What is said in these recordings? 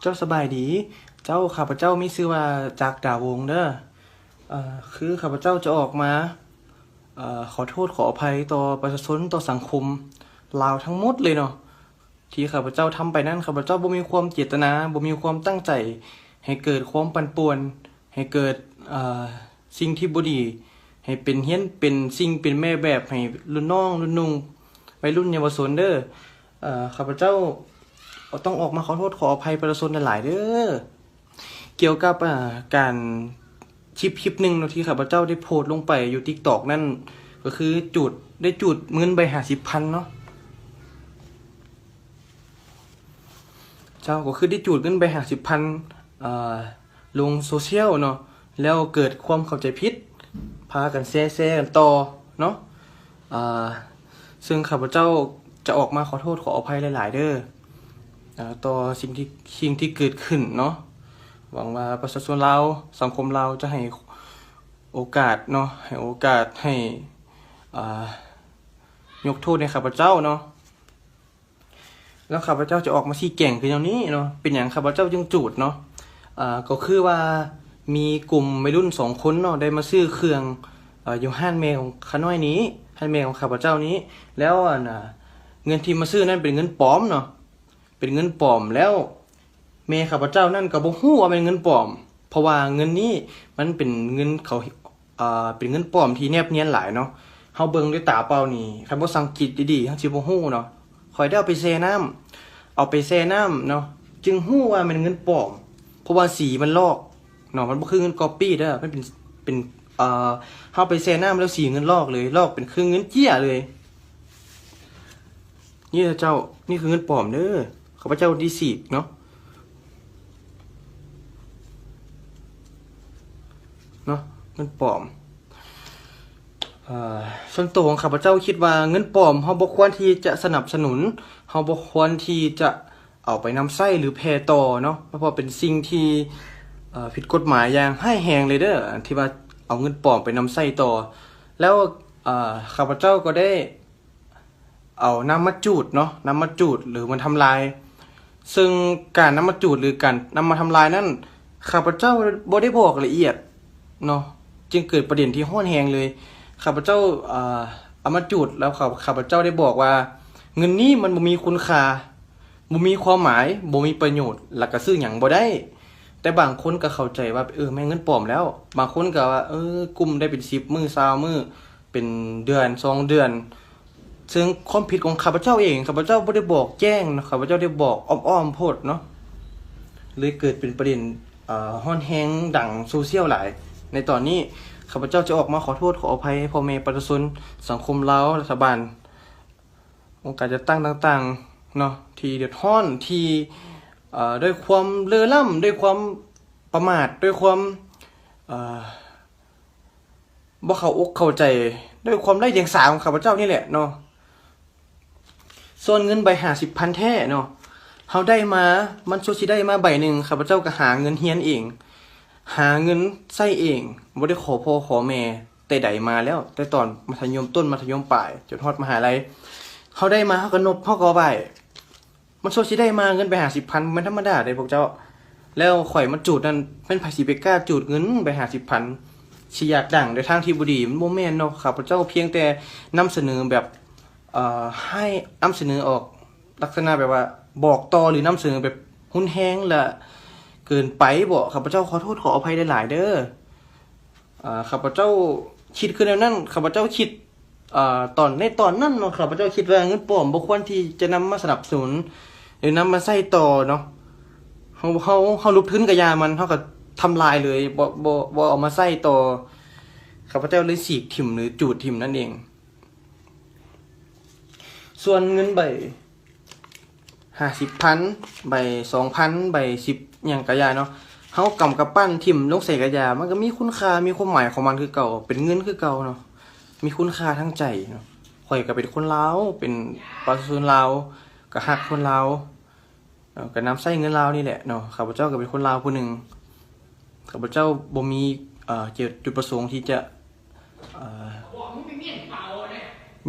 เจ้าสบายดี เจ้าข้าพเจ้ามีชื่อว่าจากดาวงเด้อเอ่อคือข้าพเจ้าจะออกมาเอ่อขอโทษขออภัยต่อประชาชนต่อสังคมลาวทั้งหมดเลยเนาะที่ข้าพเจ้าทำไปนั้นข้าพเจ้าบ่มีความเจตนาบ่มีความตั้งใจ ให้เกิดความปั่นป่วน ให้เกิดเอ่อสิ่งที่บ่ดี ให้เป็นเฮี้ยนเป็นสิ่งเป็นแม่แบบให้รุ่นน้องรุ่นนุ่งวัยรุ่นเยาวชนเด้อเอ่อข้าพเจ้า ต้องออกมาขอโทษขออภัยประชาชนหลายเด้อเกี่ยวกับการคลิปคลิปหนึ่งนาที่ข้าพเจ้าได้โพสต์ลงไปอยู่ทิกตอกนั่นก็คือจุดได้จุดเงินไปหาสิบพันเนาะเจ้าก็คือได้จุดเงินไปหาสิบพันลงโซเชียลเนาะแล้วเกิดความเข้าใจผิดพากันแซ่แซ่กันต่อเนาะซึ่งข้าพเจ้าจะออกมาขอโทษขออภัยหลาย ๆ เด้อ ต่อสิ่งที่สิ่งที่เกิดขึ้นเนาะหวังว่าประชาชนเราสังคมเราจะให้โอกาสเนาะให้โอกาสให้ยกโทษในข้าพเจ้าเนาะแล้วข้าพเจ้าจะออกมาชี้แจงคืออย่างนี้เนาะเป็นอย่างข้าพเจ้าจึงจูดเนาะก็คือว่ามีกลุ่มวัยรุ่นสองคนเนาะได้มาซื้อเครื่องอยู่ห้านเมย์ของขาน้อยนี้ห้านเมย์ของข้าพเจ้านี้ แล้วอะเงินที่มาซื้อนั่นเป็นเงินปลอมเนาะ เป็นเงินปลอมแล้วเมข้าพเจ้านั่นก็บ่ฮู้ว่าเป็นเงินปลอม เพราะว่าเงินนี้มันเป็นเงินเขาอ่าเป็นเงินปลอมที่แนบเนียนหลายเนาะเฮาเบิ่งด้วยตาเปล่านี่คันบ่สังเกตดีๆเฮาสิบ่ฮู้เนาะขอยได้เอาไปแช่น้ำเอาไปแช่น้ำเนาะจึงฮู้ว่ามันเงินปลอม เพราะว่าสีมันลอกเนาะมันบ่คือเงินก๊อปปี้เด้อมันเป็นเป็นอ่าเฮาไปแช่น้ำแล้วสีเงินลอกเลยลอกเป็นคือเงินเจี้ยเลย นี่นเจ้านี่คือเงินปลอมเด้อ ข้าพเจ้าดีสีเนาะเนาะเงินปลอมส่วนตัวของข้าพเจ้าคิดว่าเงินปลอมเฮาบ่ควรที่จะสนับสนุนเฮาบ่ควรที่จะเอาไปนำไส้หรือแพร่ต่อเนาะเพราะเป็นสิ่งที่ผิดกฎหมายอย่างให้แหงเลยเด้อที่ว่าเอาเงินปลอมไปนำไส้ต่อ แล้วข้าพเจ้าก็ได้เอาน้ำมาจูดเนาะน้ำมาจูดหรือมันทำลาย ซึ่งการนำมาจูดหรือการนำมาทำลายนั่นข้าพเจ้าบ่ได้บอกละเอียดเนาะจึงเกิดประเด็นที่ห้อนแหงเลยข้าพเจ้าเอ่อเอามาจูดแล้วข้าข้าพเจ้าได้บอกว่า เงินนี้มันบ่มีคุณค่าบ่มีความหมายบ่มีประโยชน์แล้วก็ซื้อหยังบ่ได้ แต่บางคนก็เข้าใจว่าเออแม่งเงินปลอมแล้ว บางคนก็ว่าเออกลุ่มได้เป็น10มื้อ20มื้อเป็นเดือนสองเดือน ซึ่งความผิดของข้าพเจ้าเองข้าพเจ้าไม่ได้บอกแจ้งนะข้าพเจ้าได้บอกอ้อมๆโพดเนาะเลยเกิดเป็นประเด็นฮ้อนแฮงดังโซเชียลหลาย ในตอนนี้ข้าพเจ้าจะออกมาขอโทษขออภัยพ่อแม่ประชาชนสังคมเรารัฐบาลองค์การจะตั้งต่างๆเนาะที่เดือดร้อนที่ด้วยความเลื่อล่ำด้วยความประมาทด้วยความบ่เข้าอกเข้าใจด้วยความไร้เดียงสาของข้าพเจ้านี่แหละเนาะ ส่วนเงินใบหาสิบพันแท้เนาะเขาได้มา มันโซชิได้มาใบหนึ่งข้าพเจ้าก็หาเงินเฮียนเอง หาเงินใส่เองบ่ได้ขอพ่อขอแม่แต่ใดมาแล้ว แต่ตอนมัธยมต้นมัธยมปลายจนฮอดมหาลัยเขาได้มาเขาก็นบเขาก็เอาไปมันโซชิได้มาเงินไปหาสิบพันมันธรรมดาเลยพวกเจ้า แล้วข่อยมาจูดนั่นเป็นไผสิไปกล้าจูดเงินไปหาสิบพันสิอยากดังโดยทางที่บุดีมันโมแมนเนาะข้าพเจ้าเพียงแต่นำเสนอแบบ ให้นำเสนอออกลักษณะแบบว่า บอกต่อหรือนำเสนอแบบหุนแฮงและเกินไปบอกข้าพเจ้าขอโทษขออภัยหลายๆเด้ออข้าพเจ้าคิดคือแนวนั้นข้าพเจ้าคิดอตอนในตอนนั้นเนาะข้าพเจ้าคิดว่าเงินปลอมบ่ควรที่จะนำมาสนับสนุน หรือนำมาใส่ต่อเนาะเฮาเฮาเฮาลุกทึ้นกับยามันเฮาก็ทำลายเลยบ่บ่บ่เอามาใส่ต่อข้าพเจ้าเลยสีกถิ่มหรือจูดถิ่มนั่นเอง ส่วนเงินใบห้าสิบพันใบสองพันใบสิบอย่างกระยาเนาะเฮากำกับปั้นทิมลงใส่กระยา มันก็มีคุณค่ามีความหมายของมันคือเก่า เป็นเงินคือเก่าเนาะมีคุณค่าทั้งใจเนาะข่อยก็เป็นคนลาวเป็นประชาชนลาวก็ฮักคนลาวเอ่อก็นำใส่เงินลาวนี่แหละเนาะข้าพเจ้าก็เป็นคนลาวผู้หนึ่งข้าพเจ้าบ่มีเอ่อเจตจุดประสงค์ที่จะเอ่อ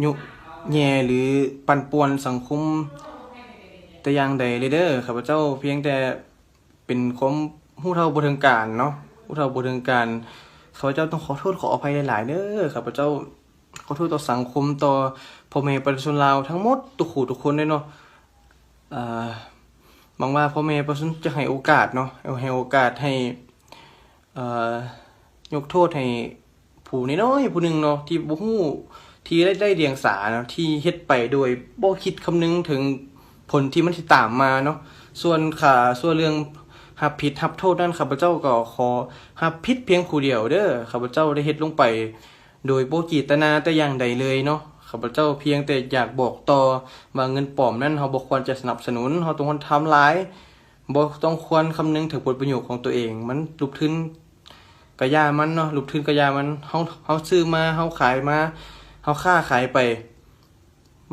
ยุ แย่หรือปั่นป่วนสังคม แต่อย่างใดเลยเด้อข้าพเจ้าเพียงแต่เป็นความผู้เท่าบ่ถึงการเนาะผู้เท่าบ่ถึงการข้าพเจ้าต้องขอโทษขออภัยหลาย ๆ เด้อข้าพเจ้าขอโทษต่อสังคมต่อพ่อแม่ประชาชนลาวทั้งหมดทุกคู่ทุกคนเลยเนาะอ่างว่าพ่อแม่ประชาชนจะให้โอกาสเนาะให้โอกาสให้อ่อยกโทษให้ผู้น้อยผู้หนึ่งเนาะที่บ่ฮู้ ที่ได้ได้เดียงสาเนาะที่เฮ็ดไปโดยบ่คิดคำนึงถึงผลที่มันสิตามมาเนาะส่วนขาส่วนเรื่องหับผิดหับโทษนั่นข้าพเจ้าก็ขอหับผิดเพียงผู้เดียวเด้อข้าพเจ้าได้เฮ็ดลงไป โดยบ่กีตนาแต่อย่างใดเลยเนาะข้าพเจ้าเพียงแต่อยากบอกต่อว่าเงินปลอมนั้นเฮาบ่ควรจะสนับสนุนเฮาต้องควรทำร้ายบ่ต้องควรคำนึงถึงผลประโยชน์ของตัวเอง มันลุกทึนกระยามันเนาะลุกทึนกระยามันเฮาเฮาซื้อมาเฮาขายมา เฮาค้าขายไป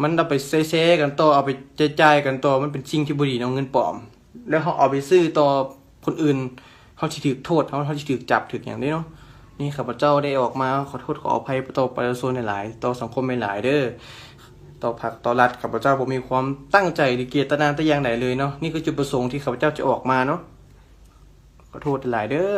มันเอาไปแซ่ๆกันต่อเอาไปจ่ายๆกันต่อมันเป็นสิ่งที่บ่ดีเนาเงินปลอม แล้วเขาเอาไปซื้อต่อคนอื่นเขาสิถูกโทษเขาเขาสิถูกจับถูกอย่างนี้เนาะนี่ข้าพเจ้าได้ออกมาขอโทษขออภัยต่อประชาชนหลายๆต่อสังคมหลายเด้อต่อผักต่อรัฐข้าพเจ้าผมมีความตั้งใจหรือเกียรตินาแต่อย่างใดเลยเนาะนี่คือจุดประสงค์ที่ข้าพเจ้าจะออกมาเนาะขอโทษหลายเด้อ